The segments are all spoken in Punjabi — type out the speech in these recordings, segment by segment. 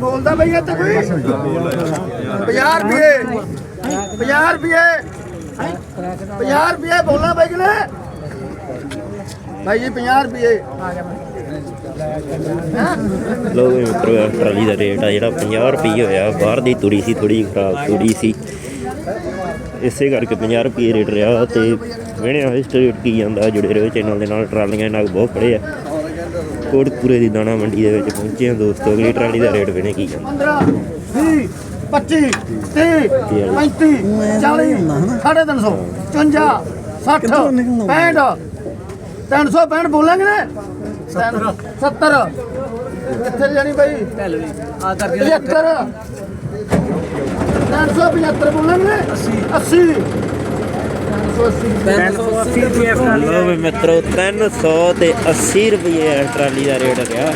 ਬੋਲਦਾ ਬਈ ਇੱਥੇ ਕੋਈ? 50 ਰੁਪਏ। 50 ਰੁਪਏ। 50 ਰੁਪਏ ਬੋਲਣਾ ਬਈ ਕਿਨੇ ਭਾਈ ਜੀ 50 ਰੁਪਏ। ਲੋ ਵੀ ਮਿੱਤਰੋ ਇਹ ਟਰਾਲੀ ਦਾ ਰੇਟ ਆ ਜਿਹੜਾ 50 ਰੁਪਏ ਹੋਇਆ। ਬਾਹਰ ਦੀ ਤੁਰੀ ਸੀ ਥੋੜੀ ਖਰਾਬ ਤੁਰੀ ਸੀ। ਇਸੇ ਕਰਕੇ 50 ਰੁਪਏ ਰੇਟ ਰਿਹਾ ਤੇ ਵੇਣੇ ਹੋਏ ਸਟੇਟ ਕੀ ਜਾਂਦਾ ਜੁੜੇ ਰਹੋ ਚੈਨਲ ਦੇ ਨਾਲ, ਟਰਾਲੀਆਂ ਨਾਲ ਬਹੁਤ ਖੜੇ ਆ। ਕੋਟਪੂਰੇ ਦੀ ਦਾਣਾ ਮੰਡੀ ਦੇ ਵਿੱਚ ਪਹੁੰਚੇ ਆ ਦੋਸਤੋ ਅਗਲੀ ਟਰਾਲੀ ਦਾ ਰੇਟ ਵੇਣੇ ਕੀ ਜਾਂਦਾ। 15 20 25 30 35 40 350 54 60 65 365 ਬੋਲਾਂਗੇ ਨੇ? 70 ਕਿੱਥੇ ਜਾਣੀ ਬਾਈ? ਆ ਕਰਕੇ 75 375 ਬੋਲਾਂਗੇ 80 380 380 ਰੁਪਏ ਲੋ ਵੀ ਮਿੱਤਰੋ 300 ਤੇ 80 ਰੁਪਏ ਹੈ ਟਰਾਲੀ ਦਾ ਰੇਟ ਰਿਹਾ।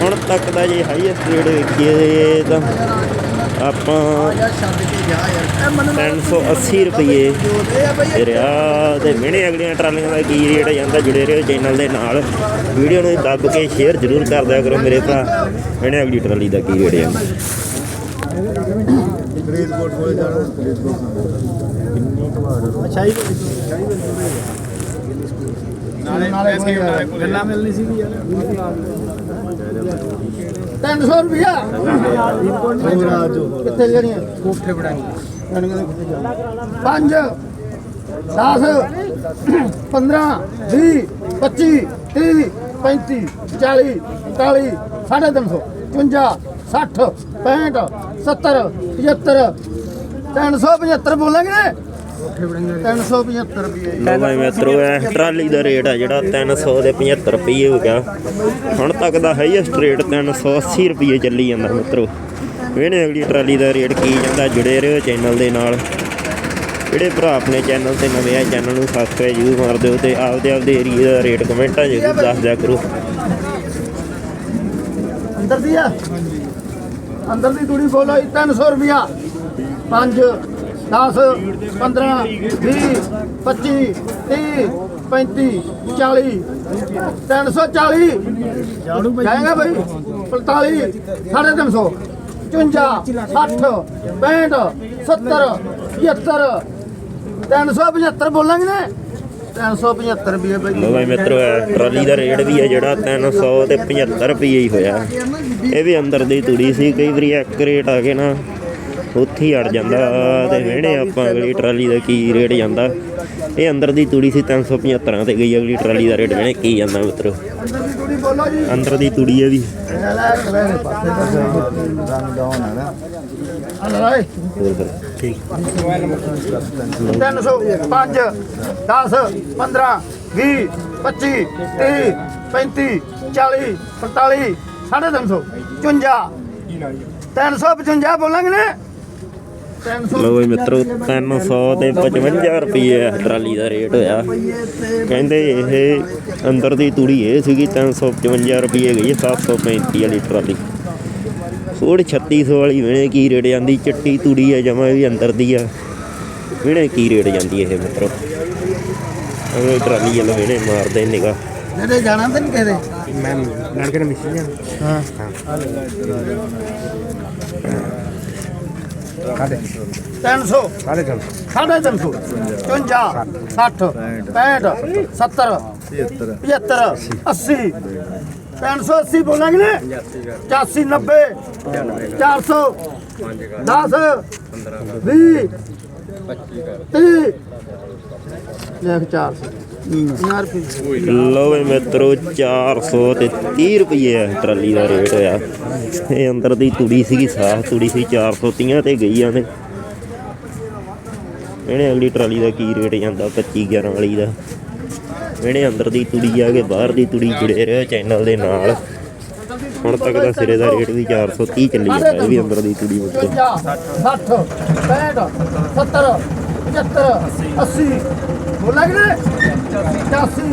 ਹੁਣ ਤੱਕ ਦਾ ਜੇ ਹਾਈਐਸਟ ਰੇਟ ਵੇਖੀਏ ਤਾਂ ਆਪਾਂ 380 ਰੁਪਏ ਤੇ ਰਿਹਾ ਤੇ ਮਿਹਣੇ ਅਗਲੀਆਂ ਟਰਾਲੀਆਂ ਦਾ ਕੀ ਰੇਟ ਜਾਂਦਾ ਜੁੜੇ ਰਹੋ ਚੈਨਲ ਦੇ ਨਾਲ। ਵੀਡੀਓ ਨੂੰ ਦੱਬ ਕੇ ਸ਼ੇਅਰ ਜ਼ਰੂਰ ਕਰ ਦਿਆ ਕਰੋ ਮੇਰੇ ਭਰਾ ਮਿਹਣੇ ਅਗਲੀ ਟਰਾਲੀ ਦਾ ਕੀ ਰੇਟ ਜਾਂਦਾ। ਗੱਲਾਂ ਮਿਲਣੀ ਸੀ ਵੀ ਯਾਰ। 300 ਰੁਪਿਆ ਕਿੱਥੇ ਜਾਣੀਆਂ ਕੋਠੇ ਬਣਾਈ। 5 10 15 20 25 30 35 40 41 350 55 60 65 70 75 375 ਬੋਲਾਂਗੇ? 375 ਰੁਪਏ ਲੋ ਭਾਈ ਮਿੱਤਰੋ ਇਹ ਟਰਾਲੀ ਦਾ ਰੇਟ ਆ ਜਿਹੜਾ 300 ਦੇ 75 ਰੁਪਏ ਹੋ ਗਿਆ। ਹੁਣ ਤੱਕ ਦਾ ਹਾਈਐਸਟ ਰੇਟ 380 ਰੁਪਏ ਚੱਲੀ ਜਾਂਦਾ ਮਿੱਤਰੋ। ਵੇਣੇ ਅਗਲੀ ਟਰਾਲੀ ਦਾ ਰੇਟ ਕੀ ਜਾਂਦਾ ਜੁੜੇ ਰਹੋ ਚੈਨਲ ਦੇ ਨਾਲ। ਜਿਹੜੇ ਭਰਾ ਆਪਣੇ ਚੈਨਲ ਤੇ ਨਵੇਂ ਆ ਚੈਨਲ ਨੂੰ ਸਬਸਕ੍ਰਾਈਬ ਜ਼ਰੂਰ ਮਾਰ ਦਿਓ ਤੇ ਆਪਦੇ ਆਪਦੇ ਏਰੀਆ ਦਾ ਰੇਟ ਕਮੈਂਟਾਂ 'ਚ ਜ਼ਰੂਰ ਦੱਸ ਦਿਆ ਕਰੋ। ਅੰਦਰ ਦੀ ਆ? ਅੰਦਰ ਦੀ ਤੂੜੀ ਬੋਲੋ ਜੀ, 300 ਰੁਪਿਆ 5 10 15 20 25 30 35 40 340 ਜਾਏਗਾ ਭਾਈ? 45 350 55 60 65 70 75 375 ਬੋਲਾਂਗੇ ਨੇ। 375 ਰੁਪਏ ਭਾਈ। ਲੋ ਮਿੱਤਰੋ ਟਰਾਲੀ ਦਾ ਰੇਟ ਵੀ ਹੈ ਜਿਹੜਾ 300 ਤੇ 75 ਰੁਪਏ ਹੀ ਹੋਇਆ। ਇਹ ਵੀ ਅੰਦਰ ਦੀ ਤੁੜੀ ਸੀ ਕਈ ਵਾਰੀ ਇੱਕ ਰੇਟ ਆ ਕੇ ਨਾ ਉੱਥੇ ਹੀ ਅੜ ਜਾਂਦਾ ਤੇ ਵੇਣੇ ਆਪਾਂ ਅਗਲੀ ਟਰਾਲੀ ਦਾ ਕੀ ਰੇਟ ਜਾਂਦਾ। ਇਹ ਅੰਦਰ ਦੀ ਤੂੜੀ ਸੀ 375 ਤੇ ਗਈ ਅਗਲੀ ਟਰਾਲੀ ਦਾ ਰੇਟ ਵੇਣੇ ਕੀ ਜਾਂਦਾ ਮਿੱਤਰੋ। ਅੰਦਰ ਦੀ ਤੂੜੀ ਹੈ ਵੀ। ਅਲਰਾਏ ਹੋਰ ਫਿਰ ਠੀਕ 300 5 10 15 20 25 30 35 40 45 350 55 355 ਬੋਲਾਂਗੇ ਨੇ। ਲੋ ਬਈ ਮਿੱਤਰੋ 300 ਤੇ 55 ਰੁਪਏ ਹੈ ਟਰਾਲੀ ਦਾ ਰੇਟ ਹੋਇਆ। ਕਹਿੰਦੇ ਇਹ ਅੰਦਰ ਦੀ ਤੂੜੀ ਇਹ ਸੀਗੀ 355 ਰੁਪਏ ਗਈ 735 ਵਾਲੀ ਟਰਾਲੀ। ਫੋੜ 3600 ਵਾਲੀ ਵੇਣੇ ਕੀ ਰੇਟ ਜਾਂਦੀ ਚਿੱਟੀ ਤੂੜੀ ਹੈ ਜਮਾ ਵੀ ਅੰਦਰ ਦੀ ਆ। ਵੇਣੇ ਕੀ ਰੇਟ ਜਾਂਦੀ ਇਹ ਮਿੱਤਰੋ? ਅਗਲੇ ਟਰਾਲੀ ਵਾਲੇ ਵੇਣੇ ਮਾਰਦੇ ਨਿਗਾ ਜਿਹੜੇ ਜਾਣਾ ਤਾਂ ਨਹੀਂ ਕਹਦੇ ਮੈਂ ਲੜਕੇ ਨੇ ਮਿਸੀ ਹਾਂ। ਕਾਦੇ 300 ਕਾਦੇ ਚੱਲ 350 55 60 65 70 75 80 380 ਬੋਲਾਂਗੇ ਨੇ 85 90 400 10 20 30 ਲੈ 400 50 ਰੁਪਏ ਲੋ ਬਈ ਮਿੱਤਰੋ 400 ਤੇ 30 ਰੁਪਏ ਟਰਾਲੀ ਦਾ ਰੇਟ ਹੋਇਆ। ਇਹ ਅੰਦਰ ਦੀ ਤੂੜੀ ਸੀਗੀ, ਸਾਫ਼ ਤੂੜੀ ਸੀ 430 ਤੇ ਗਈਆਂ ਨੇ। ਇਹਨੇ ਅਗਲੀ ਟਰਾਲੀ ਦਾ ਕੀ ਰੇਟ ਜਾਂਦਾ 25 11 ਵਾਲੀ ਦਾ। ਇਹਨੇ ਅੰਦਰ ਦੀ ਤੂੜੀ ਆ ਕੇ ਬਾਹਰ ਦੀ ਤੂੜੀ ਜੁੜੇ ਰਹੇ ਚੈਨਲ ਦੇ ਨਾਲ। ਹੁਣ ਤੱਕ ਦਾ ਸਿਰੇ ਦਾ ਰੇਟ ਵੀ 430 ਚੱਲੀ ਜਾਂਦਾ, ਇਹ ਵੀ ਅੰਦਰ ਦੀ ਤੂੜੀ ਉੱਤੇ 60 65 70 75 80 ਬੋਲਾਂਗੇ ਨੇ 85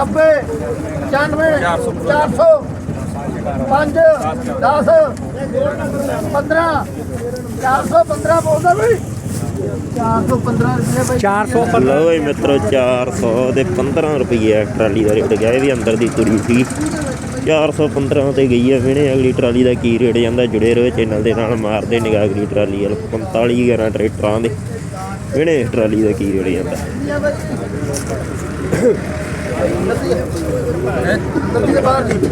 90 95 400 5 10 15 415 ਬੋਲਦਾ ਬਈ 415 ਰੁਪਏ ਬਈ। 400 ਲਓ ਬਈ ਮਿੱਤਰੋ 400 ਤੇ 15 ਰੁਪਏ ਟਰਾਲੀ ਦਾ ਰੇਟ ਗਿਆ। ਇਹ ਵੀ ਅੰਦਰ ਦੀ ਤੂੜੀ ਸੀ। 415 ਤੇ ਗਈ ਆ ਵੀਣੇ ਅਗਲੀ ਟਰਾਲੀ ਦਾ ਕੀ ਰੇਟ ਜਾਂਦਾ? ਜੁੜੇ ਰਹੋ ਚੈਨਲ ਦੇ ਨਾਲ। ਮਾਰਦੇ ਨਿਗਾਹ ਅਗਲੀ ਟਰਾਲੀ ਵਾਲ। 45 11 ਟਰੈਕਟਰਾਂ ਦੇ। ਇਸ ਟਰਾਲੀ ਦਾ ਕੀ ਰੇਟ ਜਾਂਦਾ? ਲੱਗੀ ਦੇ ਬਾਹਰ ਦੀ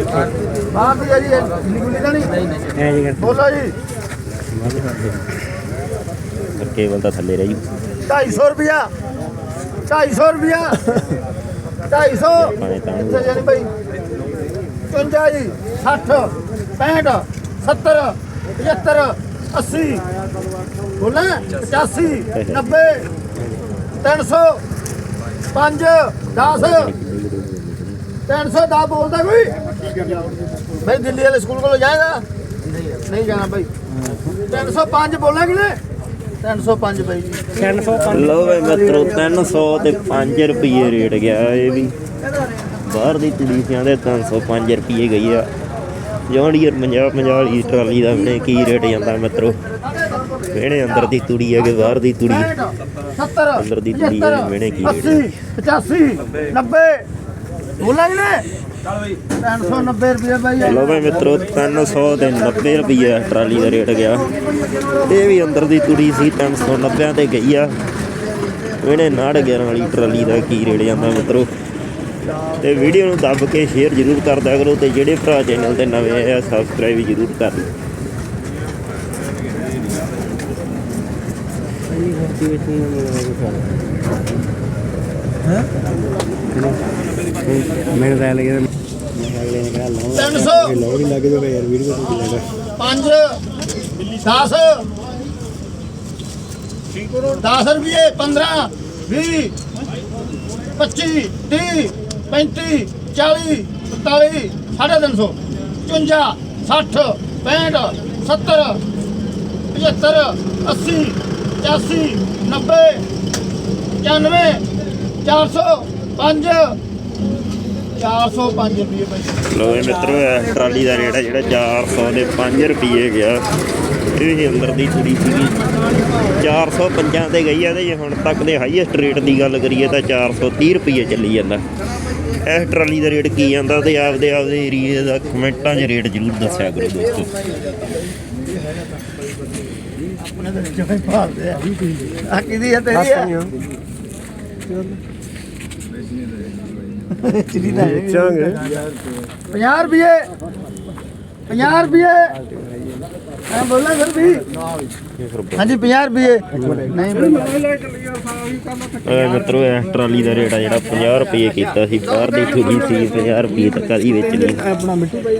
ਬਾਹਰ ਦੀ ਆ ਜੀ ਨਿਕਲੀ ਤਾਂ ਨਹੀਂ ਨਹੀਂ ਐ ਜੀ। ਕਰ ਬੋਲੋ ਜੀ ਕੇਵਲ ਤਾਂ ਥੱਲੇ ਰਹਿ ਜੂ 250 ਰੁਪਿਆ 250 ਰੁਪਿਆ 250 ਭਾਵੇਂ ਤਾਂ ਇੱਥੇ ਜਾਨੀ ਭਾਈ। 55 ਜੀ 60 65 70 75 80 ਬੋਲੇ 85 90 300 5 10 310 ਬੋਲਦਾ ਕੋਈ? ਭਾਈ ਦਿੱਲੀ ਵਾਲੇ ਸਕੂਲ ਕੋਲ ਜਾਏਗਾ? ਨਹੀਂ ਜਾਣਾ ਭਾਈ 305 ਬੋਲਾਂਗੇ ਨੇ 305 ਭਾਈ ਜੀ। 305 ਲੋ ਬਈ ਮਿੱਤਰੋ 300 ਤੇ 5 ਰੁਪਏ ਰੇਟ ਗਿਆ ਇਹ ਵੀ। ਬਾਹਰ ਦੀ ਤਲੀਸਿਆਂ ਦੇ 305 ਰੁਪਏ ਗਈ ਆ। ਜੌਂਡੀਅਰ 50 50 ਵਾਲੀ ਟਰਾਲੀ ਦਾ ਕੀ ਰੇਟ ਜਾਂਦਾ ਮਿੱਤਰੋ। ਵੀਣੇ ਅੰਦਰ ਦੀ ਤੂੜੀ ਹੈ ਕਿ ਬਾਹਰ ਦੀ ਤੂੜੀ। 70 ਅੰਦਰ ਦੀ ਤੂੜੀ ਹੈ ਵੀਣੇ ਕੀ ਰੇਟ 80 85 90 ਬੋਲਾਂਗੇ ਨੇ 390 ਰੁਪਏ ਭਾਈ ਲੋ ਬਈ ਮਿੱਤਰੋ 300 ਤੇ 90 ਰੁਪਏ ਟਰਾਲੀ ਦਾ ਰੇਟ ਗਿਆ। ਇਹ ਵੀ ਅੰਦਰ ਦੀ ਤੂੜੀ ਸੀ 390 ਤੇ ਗਈ ਆ। ਵੀਣੇ 911 ਵਾਲੀ ਟਰਾਲੀ ਦਾ ਕੀ ਰੇਟ ਜਾਂਦਾ ਮਿੱਤਰੋ। ਤੇ ਵੀਡੀਓ ਨੂੰ ਦੱਬ ਕੇ ਸ਼ੇਅਰ ਜ਼ਰੂਰ ਕਰਦਿਆ ਕਰੋ ਤੇ ਜਿਹੜੇ ਭਰਾ ਚੈਨਲ ਤੇ ਨਵੇਂ ਆਏ ਆ ਸਬਸਕ੍ਰਾਈਬ ਜ਼ਰੂਰ ਕਰ ਲਓ। ਮੈਨੂੰ ਤਾਂ ਲੱਗਿਆ ਅਗਲੇ ਨੇ ਕਿਹਾ ਲਾਉ 300 ਲਾਉ ਨਹੀਂ ਲੱਗੇ ਤੇ ਯਾਰ ਵੀਡੀਓ ਤੋਂ ਲੱਗਾ 5 10 10 ਰੁਪਏ 15 20 25 30 35 40 45 350 55 60 65 70 75 80 85 90 95 400 5 405 ਰੁਪਏ ਭਾਈ। ਲੋ ਇਹ ਮਿੱਤਰੋ, ਇਹ ਟਰਾਲੀ ਦਾ ਰੇਟ ਹੈ ਜਿਹੜਾ 400 ਦੇ 5 ਰੁਪਏ ਗਿਆ। ਇਹ ਵੀ ਅੰਦਰ ਦੀ ਤੂੜੀ ਸੀਗੀ। 405 ਤੇ ਗਈ ਆ ਤੇ ਜੇ ਹੁਣ ਤੱਕ ਦੇ ਹਾਈਐਸਟ ਰੇਟ ਦੀ ਗੱਲ ਕਰੀਏ ਤਾਂ 430 ਰੁਪਏ ਚੱਲੀ ਜਾਂਦਾ। ਇਸ ਟਰਾਲੀ ਦਾ ਰੇਟ ਕੀ ਜਾਂਦਾ ਤੇ ਆਪਦੇ ਆਪਦੇ ਏਰੀਏ ਦਾ ਕਮੈਂਟਾਂ 'ਚ ਰੇਟ ਜ਼ਰੂਰ ਦੱਸਿਆ ਕਰੋ ਦੋਸਤੋ। ਆਪਣੇ ਤਾਂ ਜਿਵੇਂ ਭਾਲਦੇ ਆ। ਆ ਕਿਹਦੀ ਹੈ ਤੇਰੀ ਹੈ ਚਲੀ ਦਾ ਚਾਂਗੇ 50 ਰੁਪਏ। 50 ਰੁਪਏ। ਮੈਂ ਬੋਲਾਂ ਫਿਰ ਵੀ। ਹਾਂਜੀ 50 ਰੁਪਏ। ਨਹੀਂ ਬਈ। ਇਹ ਮਿੱਤਰੋ ਇਹ ਟਰਾਲੀ ਦਾ ਰੇਟ ਆ ਜਿਹੜਾ 50 ਰੁਪਏ ਕੀਤਾ ਸੀ। ਬਾਹਰ ਦੀ ਠੁਗੀ ਸੀ 50 ਰੁਪਏ ਤੱਕ ਦੀ ਵਿੱਚ ਲਈ ਆਪਣਾ ਮਿੱਟੀ ਪਾਈ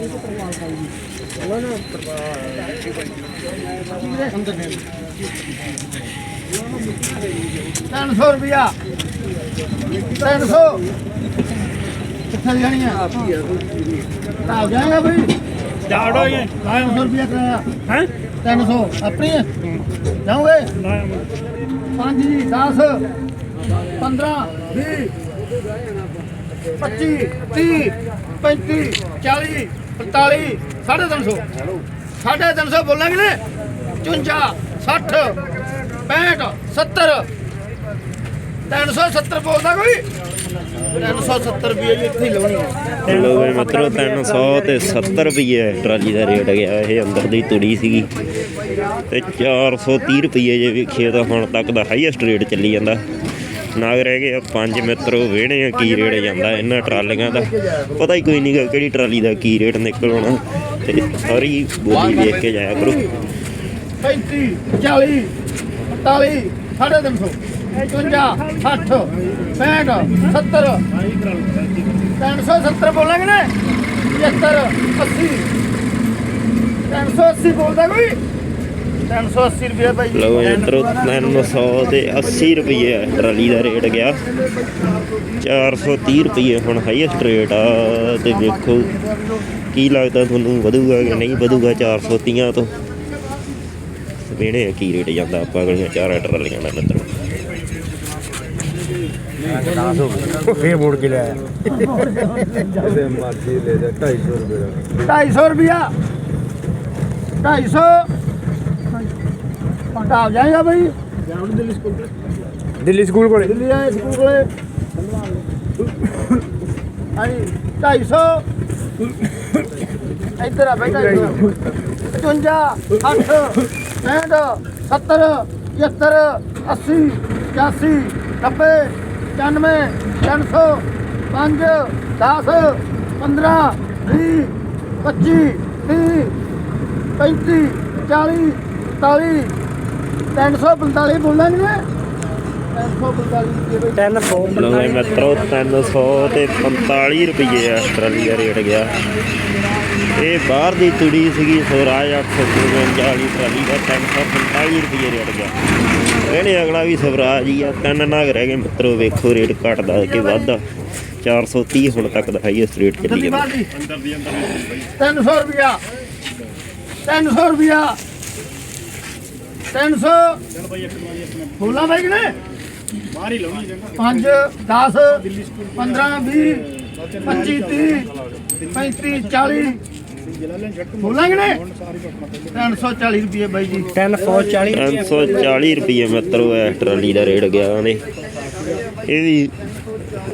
ਤਿੰਨ ਸੌ ਰੁਪਿਆ 300 ਕਿੱਥੇ ਜਾਣੀ ਆ? ਆ ਜਾਏਗਾ ਬਈ। ਜਾੜੋ ਇਹ 300 ਰੁਪਿਆ ਕਰਾਇਆ। ਹੈ? 300 ਆਪਣੀ ਜਾਓਗੇ? 5 ਜੀ 10 15 20 25 30 35 40 45 350 ਸਾਢੇ ਤਿੰਨ ਸੌ ਬੋਲਾਂਗੇ ਨੇ 54 60 65 70 370 ਬੋਲਦਾ ਕੋਈ? 370 ਰੁਪਏ ਜੀ ਇੱਥੇ ਲਾਉਣੀ ਹੈ ਲੋ ਬਈ ਮਿੱਤਰੋ 300 ਤੇ 70 ਰੁਪਏ ਟਰਾਲੀ ਦਾ ਰੇਟ ਗਿਆ। ਇਹ ਅੰਦਰ ਦੀ ਤੁੜੀ ਸੀਗੀ। ਤੇ 430 ਰੁਪਏ ਜੇ ਵੇਖੀਏ ਤਾਂ ਹੁਣ ਤੱਕ ਦਾ ਹਾਈਐਸਟ ਰੇਟ ਚੱਲੀ ਜਾਂਦਾ। ਨਾਗ ਰਹਿ ਗਏ ਆ, ਪੰਜ ਮਿੱਤਰੋ ਵੇਹਣੇ ਆ, ਕੀ ਰੇਟ ਜਾਂਦਾ ਇਹਨਾਂ ਟਰਾਲੀਆਂ ਦਾ। ਪਤਾ ਹੀ ਕੋਈ ਨਹੀਂਗਾ ਕਿਹੜੀ ਟਰਾਲੀ ਦਾ ਕੀ ਰੇਟ ਨਿਕਲਣਾ। ਤੇ ਸਾਰੀ ਬੋਲੀ ਵੇਖ ਕੇ ਜਾਇਆ ਕਰੋ। 35 40 45 ਸਾਢੇ ਤਿੰਨ ਸੌ 55 60 65 70 370 ਬੋਲਾਂਗੇ ਨੇ 75 80 380 ਬੋਲਦਾ ਕੋਈ? 380 ਰੁਪਏ ਭਾਈ। ਲਓ ਮਿੱਤਰੋ 300 ਤੇ 80 ਰੁਪਏ ਟਰਾਲੀ ਦਾ ਰੇਟ ਗਿਆ। 430 ਰੁਪਏ ਹੁਣ ਹਾਈਐਸਟ ਰੇਟ ਆ। ਤੇ ਵੇਖੋ ਕੀ ਲੱਗਦਾ ਤੁਹਾਨੂੰ ਵਧੂਗਾ ਕਿ ਨਹੀਂ ਵਧੂਗਾ 430 ਤੋਂ? ਵੇਣੇ ਕੀ ਰੇਟ ਜਾਂਦਾ ਆਪਾਂ ਅਗਲੀਆਂ ਚਾਰ ਟਰਾਲੀਆਂ ਦਾ ਮਿੱਤਰੋ। ਫੇਰ ਮੋੜ ਕੇ ਲਿਆ 250 ਰੁਪਿਆ 250 ਪਟਾ ਜਾਏਗਾ ਭਾਈ ਦਿੱਲੀ ਸਕੂਲ ਕੋਲੇ? ਦਿੱਲੀ ਆਏ ਸਕੂਲ ਕੋਲੇ। ਹਾਂਜੀ 250 ਇੱਧਰ ਆ ਬੈਠਾ 55 60 65 70 75 80 85 90 95 300 5 10 15 20 25 30 35 40 45 345 ਬੋਲਾਂਗੇ 345 ਰੁਪਏ ਬਈ ਤਿੰਨ ਸੌ ਲਓ ਇਹ ਮਿੱਤਰੋ 300 ਤੇ 45 ਰੁਪਏ ਆ ਟਰਾਲੀ ਦਾ ਰੇਟ ਗਿਆ। ਇਹ ਬਾਹਰ ਦੀ ਤੁੜੀ ਸੀਗੀ ਸਵਰਾਜ 855 ਵਾਲੀ ਟਰਾਲੀ ਦਾ 345 ਰੁਪਏ ਰੇਟ ਗਿਆ। ਇਹਨੇ ਅਗਲਾ ਵੀ ਸਵਰਾਜ ਹੀ ਆ ਤਿੰਨ ਨਾਗ ਰਹਿ ਗਏ ਮਿੱਤਰੋ ਵੇਖੋ ਰੇਟ ਘਟਦਾ ਕਿ ਵੱਧਦਾ। 430 ਹੁਣ ਤੱਕ ਦਾ ਹਾਈਐਸਟ ਰੇਟ ਚੱਲੀ ਜਾਂਦਾ ਮਾਰ ਦੀ। 300 ਰੁਪਿਆ 300 ਰੁਪਿਆ 300 ਬੋਲਾ ਬਾਈ ਨੇ ਬਾਹਰ ਹੀ ਲਾਉਣੀ ਚੰਗਾ 5 10 15 20 25 30 35 40 ਬੋਲਾਂਗੇ ਨੇ 340 ਰੁਪਏ ਬਾਈ ਜੀ। 340 340 ਰੁਪਏ ਮਿੱਤਰੋ ਇਹ ਟਰਾਲੀ ਦਾ ਰੇਟ ਗਿਆ ਉਹਨੇ ਇਹ ਵੀ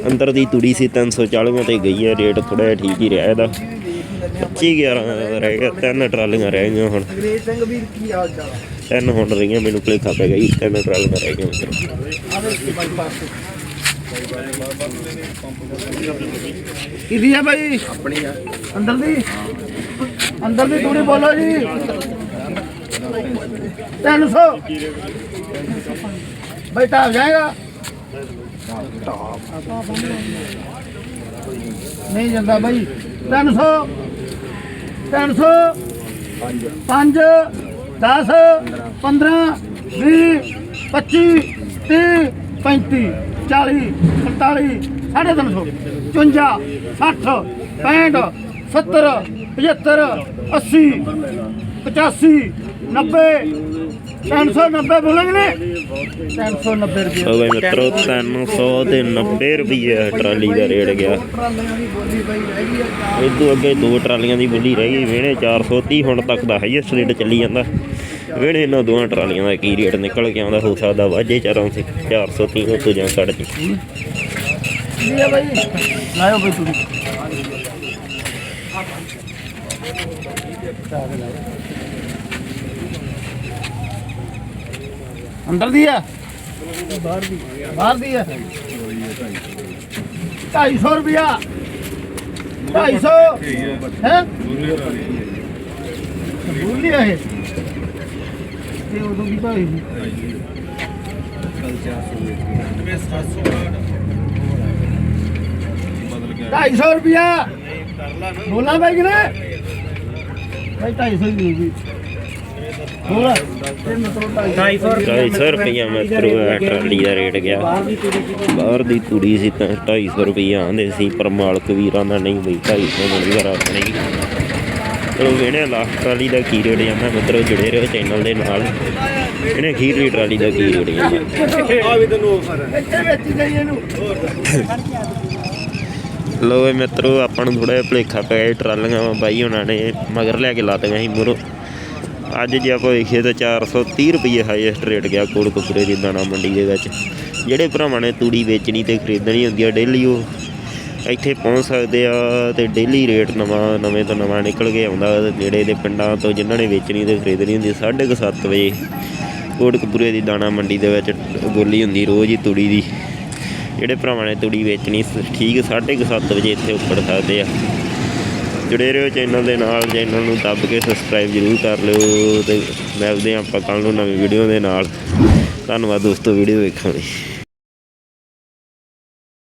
ਅੰਦਰ ਦੀ ਤੁੜੀ ਸੀ 340 ਤੇ ਗਈ ਹੈ ਰੇਟ ਥੋੜਾ ਜਿਹਾ ਠੀਕ ਹੀ ਰਿਹਾ ਇਹਦਾ। 25 11 ਰਹਿ ਗਿਆ ਤਿੰਨ ਟਰਾਲੀਆਂ ਰਹਿ ਗਈਆਂ ਹੁਣ। ਅੰਗਰੇਜ਼ ਸਿੰਘ ਵੀਰ ਕੀ ਹਾਲ ਚਾਲ ਤਿੰਨ ਹੁਣ ਰਹੀਆਂ ਮੈਨੂੰ ਭੁਲੇਖਾ ਪੈ ਗਿਆ ਜੀ ਤਿੰਨ ਟਰਾਲੀਆਂ ਰਹਿ ਗਈਆਂ ਕਿਹਦੀ ਹੈ ਬਾਈ? ਆਪਣੀ ਆ। ਅੰਦਰ ਦੀ? ਅੰਦਰ ਦੀ ਥੋੜੀ ਬੋਲੋ ਜੀ। 300 ਬੈਠਾ ਹੋ ਜਾਏਗਾ? ਨਹੀਂ ਜਾਂਦਾ ਬਾਈ। 300 300 5 10 15 20 25 30 35 40 45 ਸਾਢੇ ਤਿੰਨ ਸੌ 54 60 65 70 75 80 85 90 390 ਬੋਲਾਂਗੇ ਨੇ? 390 ਰੁਪਏ। ਹੋ ਗਏ ਮਿੱਤਰੋ 300 ਤੇ 90 ਰੁਪਏ ਟਰਾਲੀ ਦਾ ਰੇਟ ਗਿਆ। ਆ ਇਦੋਂ ਅੱਗੇ ਦੋ ਟਰਾਲੀਆਂ ਦੀ ਬੋਲੀ ਰਹਿ ਗਈ ਵੇਣੇ 430 ਹੁਣ ਤੱਕ ਦਾ ਹਾਈਐਸਟ ਰੇਟ ਚੱਲੀ ਜਾਂਦਾ। ਵੇਣੇ ਇਹਨਾਂ ਦੋਹਾਂ ਟਰਾਲੀਆਂ ਦਾ ਕੀ ਰੇਟ ਨਿਕਲ ਕੇ ਆਉਂਦਾ ਹੋ ਸਕਦਾ ਵਾਜੇ ਚਾਰਾਂ ਸੀ 430 ਉੱਤੋਂ ਜਾਂ ਛੱਡ ਜੀ। ਕੀ ਆ ਬਾਈ ਲਾਇਓ ਬਈ ਤੁਸੀਂ ਅੰਦਰ ਦੀ ਆ? ਬਾਹਰ ਦੀ ਬਾਹਰ ਦੀ ਆ 250 ਰੁਪਿਆ 250 ਹੈ? ਬੋਲੀ ਆ ਇਹ? ਇਹ ਉਦੋਂ ਵੀ ਭਾਈ ਸੀ। ਢਾਈ ਸੌ ਰੁਪਿਆ ਬੋਲਾ ਬਾਈ ਕਿ ਨਾ ਭਾਈ ਢਾਈ ਸੌ ਦੀ ਹੋਊਗੀ ਬੋਲਾ ਇਹ ਮਤਲਬ ਢਾਈ ਸੌ 250 ਰੁਪਏ ਮਿੱਤਰੋ ਇਹ ਟਰਾਲੀ ਦਾ ਰੇਟ ਗਿਆ। ਬਾਹਰ ਦੀ ਤੂੜੀ ਸੀ ਤਾਂ 250 ਰੁਪਏ ਆਂਦੇ ਸੀ ਪਰ ਮਾਲਕ ਵੀਰਾਂ ਦਾ ਨਹੀਂ ਬਈ 250 ਮਿਲ ਗਿਆ ਆਪਣੇ ਚਲੋ ਵੇਣੇ ਲਾਸਟ ਟਰਾਲੀ ਦਾ ਕੀ ਰੇਟ ਜਾਂਦਾ ਮਿੱਤਰੋ ਜੁੜੇ ਰਹੋ ਚੈਨਲ ਦੇ ਨਾਲ। ਇਹਨੇ ਅਖੀਰਲੀ ਟਰਾਲੀ ਦਾ ਕੀ ਰੇਟ ਜਾਂਦਾ ਇੱਥੇ ਵਿੱਚ ਗਈ ਇਹਨੂੰ। ਲੋ ਇਹ ਮਿੱਤਰੋ ਆਪਾਂ ਨੂੰ ਥੋੜਾ ਜਿਹਾ ਭੁਲੇਖਾ ਪੈ ਗਿਆ ਟਰਾਲੀਆਂ ਵਾਂ ਬਾਈ ਉਹਨਾਂ ਨੇ ਮਗਰ ਲੈ ਕੇ ਲਾਤੀਆਂ ਸੀ ਮੂਹਰੋਂ। ਅੱਜ ਜੇ ਆਪਾਂ ਵੇਖੀਏ ਤਾਂ 430 ਰੁਪਏ ਹਾਈਐਸਟ ਰੇਟ ਗਿਆ ਕੋੜ ਕੋੜਕਪੁਰੇ ਦੀ ਦਾਣਾ ਮੰਡੀ ਦੇ ਵਿੱਚ। ਜਿਹੜੇ ਭਰਾਵਾਂ ਨੇ ਤੂੜੀ ਵੇਚਣੀ ਤੇ ਖਰੀਦਣੀ ਹੁੰਦੀ ਆ ਡੇਲੀ ਉਹ, ਇੱਥੇ ਪਹੁੰਚ ਸਕਦੇ ਆ ਤੇ ਡੇਲੀ ਰੇਟ ਨਵਾਂ, ਨਵੇਂ ਤੋਂ ਨਵਾਂ ਨਿਕਲ ਕੇ ਆਉਂਦਾ ਜਿਹੜੇ ਦੇ ਪਿੰਡਾਂ ਤੋਂ ਜਿਨ੍ਹਾਂ ਨੇ ਵੇਚਣੀ ਤੇ ਖਰੀਦਣੀ ਹੁੰਦੀ 7:30 ਵਜੇ ਕੋੜਕਪੁਰੇ ਦੀ ਦਾਣਾ ਮੰਡੀ ਦੇ ਵਿੱਚ ਬੋਲੀ ਹੁੰਦੀ ਰੋਜ਼ ਹੀ ਤੂੜੀ ਦੀ। ਜਿਹੜੇ ਭਰਾਵਾਂ ਨੇ ਤੂੜੀ ਵੇਚਣੀ ਸ- ਠੀਕ 7:30 ਵਜੇ ਇੱਥੇ ਉੱਪੜ ਸਕਦੇ ਆ। ਜੁੜੇ ਰਹੋ ਚੈਨਲ ਦੇ ਨਾਲ, ਚੈਨਲ ਨੂੰ ਦੱਬ ਕੇ ਸਬਸਕ੍ਰਾਈਬ ਜ਼ਰੂਰ ਕਰ ਲਿਓ ਤੇ ਮਿਲਦੇ ਹਾਂ ਆਪਾਂ ਕੱਲ ਨੂੰ ਨਵੀਂ ਵੀਡੀਓ ਦੇ ਨਾਲ। ਧੰਨਵਾਦ ਦੋਸਤੋ ਵੀਡੀਓ ਵੇਖਣ ਲਈ।